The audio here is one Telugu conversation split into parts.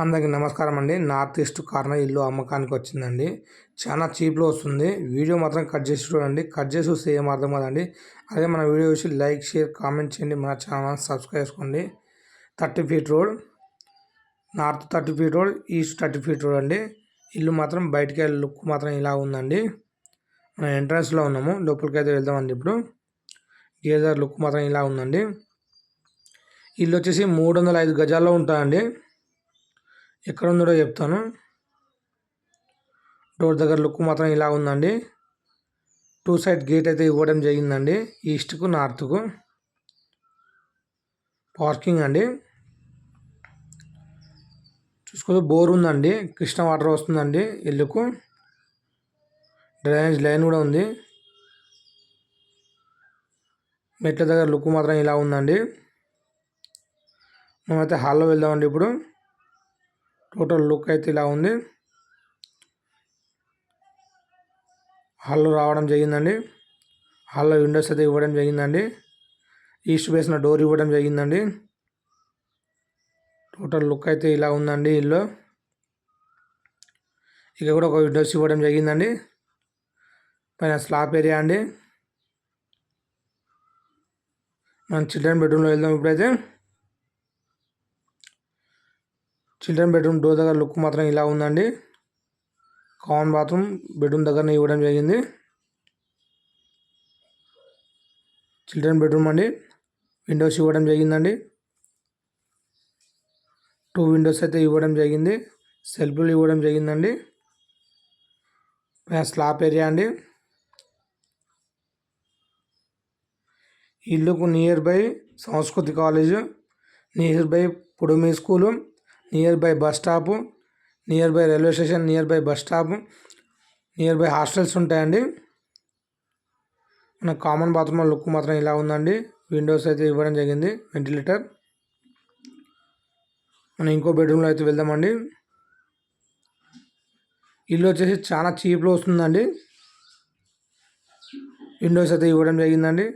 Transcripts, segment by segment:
అందరికి నమస్కారం అండి. నార్త్ ఈస్ట్ కార్నర్ ఇల్లు అమ్మకానికి వచ్చిందండి. చాలా చీప్లో వస్తుంది. వీడియో మాత్రం కట్ చేసి చూడండి. కట్ చేసి చూస్తే ఏం అర్థం కాదండి. అదే మన వీడియో చూసి లైక్ షేర్ కామెంట్ చేయండి. మన ఛానల్ సబ్స్క్రైబ్ చేసుకోండి. Thirty feet road. North thirty feet road east thirty feet road అండి. ఇల్లు మాత్రం బయటికి లుక్ మాత్రం ఇలా ఉందండి. మనం ఎంట్రన్స్లో ఉన్నాము. లోపలికి అయితే వెళ్దామండి ఇప్పుడు. గేదర్ లుక్ మాత్రం ఇలా ఉందండి. ఇల్లు వచ్చేసి మూడు వందల ఐదు గజాల్లో ఉంటాయండి. ఎక్కడ ఉందో చెప్తాను. డోర్ దగ్గర లుక్ మాత్రం ఇలా ఉందండి. టూ సైడ్ గేట్ అయితే ఇవ్వడం జరిగిందండి. ఈస్ట్కు నార్త్కు. పార్కింగ్ అండి. చూసుకోవచ్చు బోర్ ఉందండి. కృష్ణ వాటర్ వస్తుందండి ఇల్లుకు. డ్రైనేజ్ లైన్ కూడా ఉంది. మెట్ల దగ్గర లుక్ మాత్రం ఇలా ఉందండి. మేమైతే హాల్లో వెళ్దామండి ఇప్పుడు. టోటల్ లుక్ అయితే ఇలా ఉంది. హాల్లో రావడం జరిగిందండి. హాల్లో విండోస్ అయితే ఇవ్వడం జరిగిందండి. ఈస్ట్ వేసిన డోర్ ఇవ్వడం జరిగిందండి. టోటల్ లుక్ అయితే ఇలా ఉందండి ఇల్లు. ఇక కూడా ఒక విండోస్ ఇవ్వడం జరిగిందండి. పైన స్లాబ్ ఏరియా అండి. మనం చిల్డ్రన్ బెడ్రూమ్లో వెళ్దాం ఇప్పుడైతే. చిల్డ్రన్ బెడ్రూమ్ డోర్ దగ్గర లుక్ మాత్రం ఇలా ఉందండి. కామన్ బాత్రూమ్ బెడ్రూమ్ దగ్గరనే ఇవ్వడం జరిగింది. చిల్డ్రన్ బెడ్రూమ్ అండి. విండోస్ ఇవ్వడం జరిగిందండి. టూ విండోస్ అయితే ఇవ్వడం జరిగింది. సెల్ఫ్లు ఇవ్వడం జరిగిందండి. స్లాప్ ఏరియా అండి. ఇల్లుకు near by Sanskriti college near by పుడుమి school. Nearby bus stop nearby railway station nearby bus stop nearby hostels ఉంటాయండి. మన కామన్ బాత్రూమ్ లుక్ మాత్రం ఇలా ఉందండి. విండోస్ అయితే ఇవ్వడం జరిగింది వెంటిలేటర్ మనం ఇంకో బెడ్రూమ్లో అయితే వెళ్దామండి. ఇల్లు వచ్చేసి చాలా చీప్లో వస్తుందండి. విండోస్ అయితే ఇవ్వడం జరిగిందండి.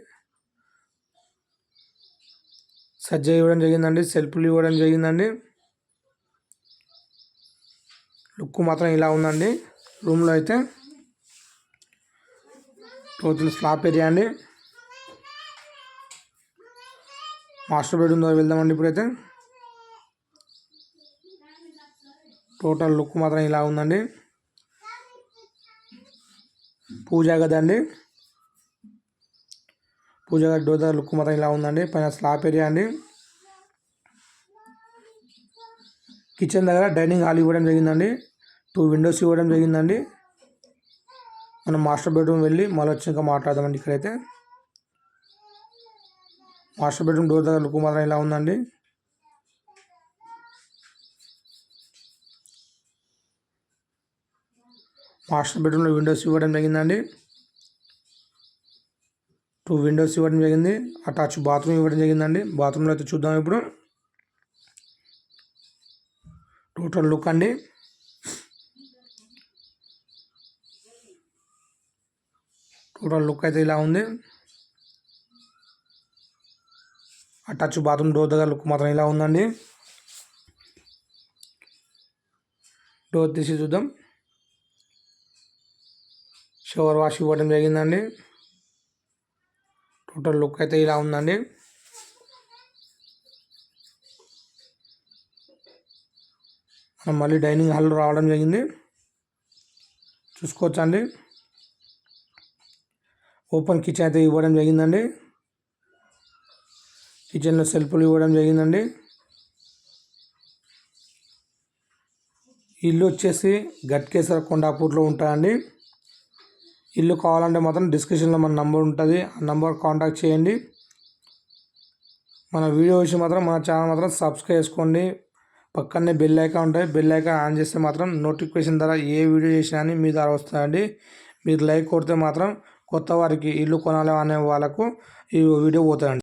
సజ్జ ఇవ్వడం జరిగిందండి సెల్ఫ్లు ఇవ్వడం జరిగిందండి. లుక్ మాత్రం ఇలా ఉందండి. రూమ్లో అయితే టోటల్ స్లాప్ ఏరియా అండి. మాస్టర్ బెడ్రూమ్ దగ్గర వెళ్దామండి ఇప్పుడైతే. టోటల్ లుక్ మాత్రం ఇలా ఉందండి. పూజా గది అండి. పూజా గది డోర్ దగ్గర లుక్ మాత్రం ఇలా ఉందండి. పైన స్లాప్ ఏరియా అండి. కిచెన్ దగ్గర డైనింగ్ హాల్ ఇవ్వడం జరిగిందండి. టూ విండోస్ ఇవ్వడం జరిగిందండి. మనం మాస్టర్ బెడ్రూమ్ వెళ్ళి మళ్ళీ వచ్చాక మాట్లాడదామండి ఇక్కడైతే. మాస్టర్ బెడ్రూమ్ డోర్ దగ్గర లుక్ మాత్రం ఇలా ఉందండి. మాస్టర్ బెడ్రూమ్లో విండోస్ ఇవ్వడం జరిగిందండి. టూ విండోస్ ఇవ్వడం జరిగింది. అటాచ్ బాత్రూమ్ ఇవ్వడం జరిగిందండి. బాత్రూంలో అయితే చూద్దాం ఇప్పుడు. టోటల్ లుక్ అండి. టోటల్ లుక్ అయితే ఇలా ఉంది. అటాచ్ బాత్రూమ్ డోర్ దగ్గర లుక్ మాత్రం ఇలా ఉందండి. డోర్ తీసి చూద్దాం. షవర్ వాష్ ఇవ్వడం జరిగిందండి. టోటల్ లుక్ అయితే ఇలా ఉందండి. మనం మళ్ళీ డైనింగ్ హాల్ రావడం జరిగింది. చూసుకోవచ్చండి. ఓపెన్ కిచెన్ అయితే ఇవ్వడం జరిగిందండి. కిచెన్లో సెల్ఫ్లు ఇవ్వడం జరిగిందండి. ఇల్లు వచ్చేసి గట్కేశ్వర కొండాపూర్లో ఉంటాయండి. ఇల్లు కావాలంటే మాత్రం డిస్క్రిప్షన్లో మన నంబర్ ఉంటుంది. ఆ నెంబర్ కాంటాక్ట్ చేయండి. మన వీడియో వచ్చి మాత్రం మన ఛానల్ మాత్రం సబ్స్క్రైబ్ చేసుకోండి. పక్కనే బెల్ ఐకాన్ ఉంటాయి. బెల్ ఐకాన్ ఆన్ చేస్తే మాత్రం నోటిఫికేషన్ ద్వారా ఏ వీడియో చేసినా అని మీ ద్వారా వస్తుందండి. మీరు లైక్ కొడితే మాత్రం కొత్త వారికి ఇల్లు కొనాలి అనే వాళ్ళకు ఈ వీడియో పోతాయండి